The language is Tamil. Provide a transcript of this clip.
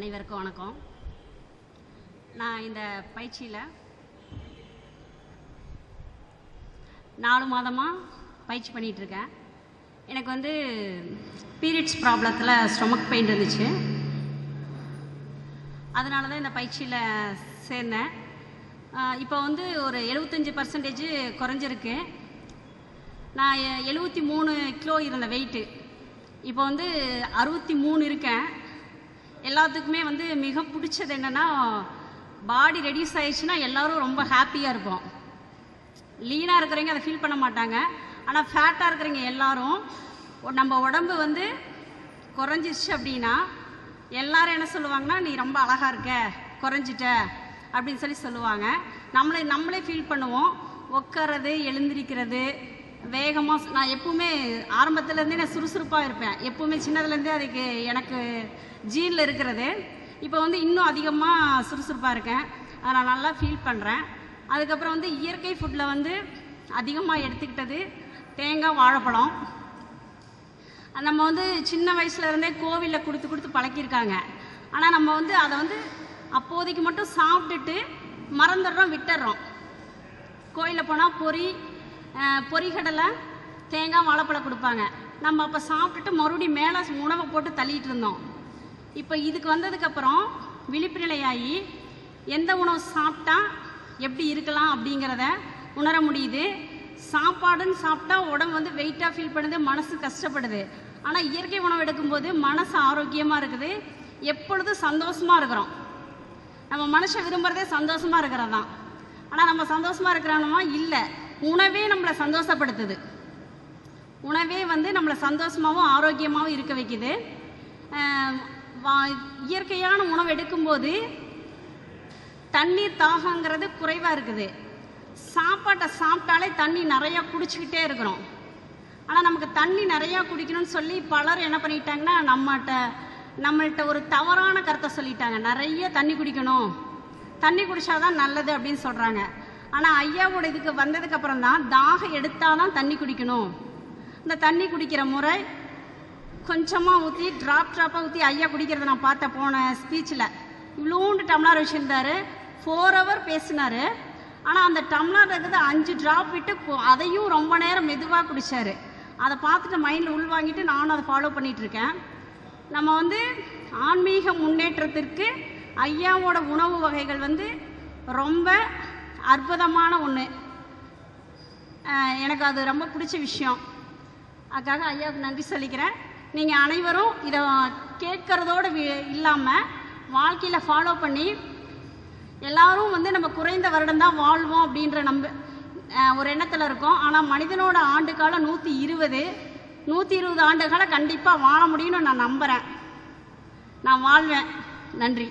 அனைவருக்கும் வணக்கம். நான் இந்த பயிற்சியில் நாலு மாதமாக பயிற்சி பண்ணிகிட்ருக்கேன் இருக்கேன். எனக்கு வந்து பீரியட்ஸ் ப்ராப்ளத்தில் ஸ்டொமக் பெயின் இருந்துச்சு. அதனால தான் இந்த பயிற்சியில் சேர்ந்தேன். இப்போ வந்து ஒரு எழுபத்தஞ்சி பர்சன்டேஜ் குறைஞ்சிருக்கு. நான் எழுபத்தி மூணு கிலோ இருந்த வெயிட்டு இப்போ வந்து அறுபத்தி மூணு இருக்கேன். எல்லாத்துக்குமே வந்து மிக பிடிச்சது என்னென்னா பாடி ரெடியூஸ் ஆயிடுச்சுன்னா எல்லோரும் ரொம்ப ஹாப்பியாக இருப்போம். லீனாக இருக்கிறவங்க அதை ஃபீல் பண்ண மாட்டாங்க. ஆனால் ஃபேட்டாக இருக்கிறவங்க எல்லாரும் நம்ம உடம்பு வந்து குறைஞ்சிருச்சு அப்படின்னா எல்லாரும் என்ன சொல்லுவாங்கன்னா நீ ரொம்ப அழகாக இருக்க குறைஞ்சிட்ட அப்படின்னு சொல்லி சொல்லுவாங்க. நம்மளே நம்மளே ஃபீல் பண்ணுவோம். உட்காறது எழுந்திருக்கிறது வேகமாக நான் எப்பவுமே ஆரம்பத்துலேருந்தே நான் சுறுசுறுப்பாக இருப்பேன். எப்பவுமே சின்னதுலேருந்தே அதுக்கு எனக்கு ஜீனில் இருக்கிறது. இப்போ வந்து இன்னும் அதிகமாக சுறுசுறுப்பாக இருக்கேன். அதை நான் நல்லா ஃபீல் பண்ணுறேன் அதுக்கப்புறம் வந்து இயற்கை ஃபுட்டில் வந்து அதிகமாக எடுத்துக்கிட்டது தேங்காய் வாழைப்பழம். நம்ம வந்து சின்ன வயசுலேருந்தே கோவிலில் கொடுத்து கொடுத்து பழக்கியிருக்காங்க. ஆனால் நம்ம வந்து அதை வந்து அப்போதைக்கு மட்டும் சாப்பிட்டுட்டு மறந்துடுறோம் விட்டுடுறோம். கோயிலில் போனால் பொரி பொறிகடலை தேங்காய் வாழைப்பழம் கொடுப்பாங்க. நம்ம அப்போ சாப்பிட்டுட்டு மறுபடியும் மேலே உணவை போட்டு தள்ளிட்டு இருந்தோம். இப்போ இதுக்கு வந்ததுக்கப்புறம் விழிப்பு நிலையாகி எந்த உணவு சாப்பிட்டா எப்படி இருக்கலாம் அப்படிங்கிறத உணர முடியுது. சாப்பாடுன்னு சாப்பிட்டா உடம்பு வந்து வெயிட்டாக ஃபீல் பண்ணுது மனசு கஷ்டப்படுது. ஆனால் இயற்கை உணவு எடுக்கும்போது மனசு ஆரோக்கியமாக இருக்குது. எப்பொழுதும் சந்தோஷமாக இருக்கிறோம். நம்ம மனுஷன் விரும்புகிறதே சந்தோஷமாக இருக்கிறது தான் ஆனால் நம்ம சந்தோஷமாக இருக்கிறோமா? இல்லை. உணவே நம்மளை சந்தோஷப்படுத்துது. உணவே வந்து நம்மளை சந்தோஷமாகவும் ஆரோக்கியமாகவும் இருக்க வைக்குது. வா- இயற்கையான உணவு எடுக்கும்போது தண்ணீர் தாகங்கிறது குறைவாக இருக்குது. சாப்பாட்டை சாப்பிட்டாலே தண்ணி நிறையா குடிச்சிக்கிட்டே இருக்கிறோம். ஆனால் நமக்கு தண்ணி நிறையா குடிக்கணும்னு சொல்லி பலர் என்ன பண்ணிட்டாங்கன்னா நம்மகிட்ட நம்மள்கிட்ட ஒரு தவறான கருத்தை சொல்லிட்டாங்க. நிறைய தண்ணி குடிக்கணும். தண்ணி குடிச்சாதான் நல்லது அப்படின்னு சொல்கிறாங்க ஆனால் ஐயாவோட இதுக்கு வந்ததுக்கு அப்புறம் தான் தாகம் எடுத்தாதான் தண்ணி குடிக்கணும். இந்த தண்ணி குடிக்கிற முறை கொஞ்சமாக ஊற்றி ட்ராப் ட்ராப்பாக ஊற்றி ஐயா குடிக்கிறத நான் பார்த்த போன ஸ்பீச்சில் இவ்வளோண்டு டம்ளர் வச்சுருந்தார். ஃபோர் ஹவர் பேசினார். ஆனால் அந்த டம்ளர் இருக்கிறது அஞ்சு ட்ராப் விட்டு அதையும் ரொம்ப நேரம் மெதுவாக குடித்தார் அதை பார்த்துட்டு மைண்டில் உள்வாங்கிட்டு நானும் அதை ஃபாலோ பண்ணிகிட்ருக்கேன் நம்ம வந்து ஆன்மீக முன்னேற்றத்திற்கு ஐயாவோட உணவு வகைகள் வந்து ரொம்ப அற்புதமான ஒன்று எனக்கு அது ரொம்ப பிடிச்ச விஷயம். அதுக்காக ஐயாவுக்கு நன்றி சொல்லிக்கிறேன். நீங்கள் அனைவரும் இதை கேட்கறதோடு இல்லாமல் வாழ்க்கையில் ஃபாலோ பண்ணி எல்லாரும் வந்து நம்ம குறைந்த வருடம் தான் வாழ்வோம் அப்படின்ற நம்ப ஒரு எண்ணத்தில் இருக்கோம். ஆனால் மனிதனோட ஆண்டு காலம் நூற்றி இருபது நூற்றி இருபது ஆண்டு காலம் கண்டிப்பாக வாழ முடியும்னு நான் நம்புகிறேன் நான் வாழ்வேன். நன்றி.